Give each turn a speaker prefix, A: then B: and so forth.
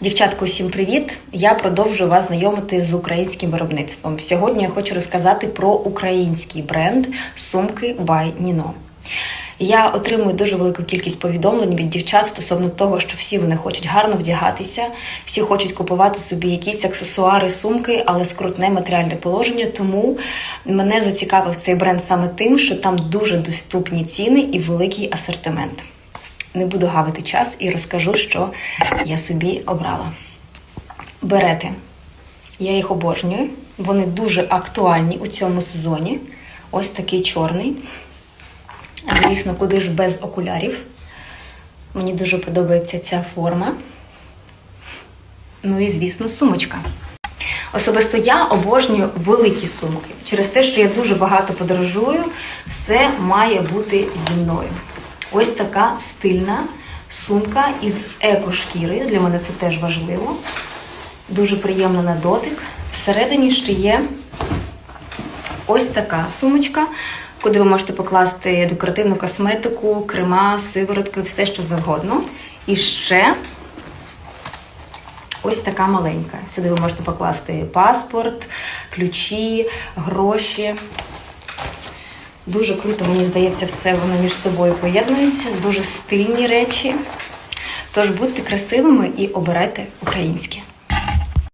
A: Дівчатко, усім привіт! Я продовжую вас знайомити з українським виробництвом. Сьогодні я хочу розказати про український бренд сумки by Nino. Я отримую дуже велику кількість повідомлень від дівчат стосовно того, що всі вони хочуть гарно вдягатися, всі хочуть купувати собі якісь аксесуари, сумки, але скрутне матеріальне положення. Тому мене зацікавив цей бренд саме тим, що там дуже доступні ціни і великий асортимент. Не буду гавити час і розкажу, що я собі обрала. Берети. Я їх обожнюю. Вони дуже актуальні у цьому сезоні. Ось такий чорний. Звісно, куди ж без окулярів. Мені дуже подобається ця форма. Ну і, звісно, сумочка. Особисто я обожнюю великі сумки. Через те, що я дуже багато подорожую, все має бути зі мною. Ось така стильна сумка із екошкіри. Для мене це теж важливо. Дуже приємна на дотик. Всередині ще є ось така сумочка, куди ви можете покласти декоративну косметику, крема, сиворотки, все що завгодно. І ще ось така маленька. Сюди ви можете покласти паспорт, ключі, гроші. Дуже круто, мені здається, все воно між собою поєднується. Дуже стильні речі. Тож будьте красивими і обирайте українське.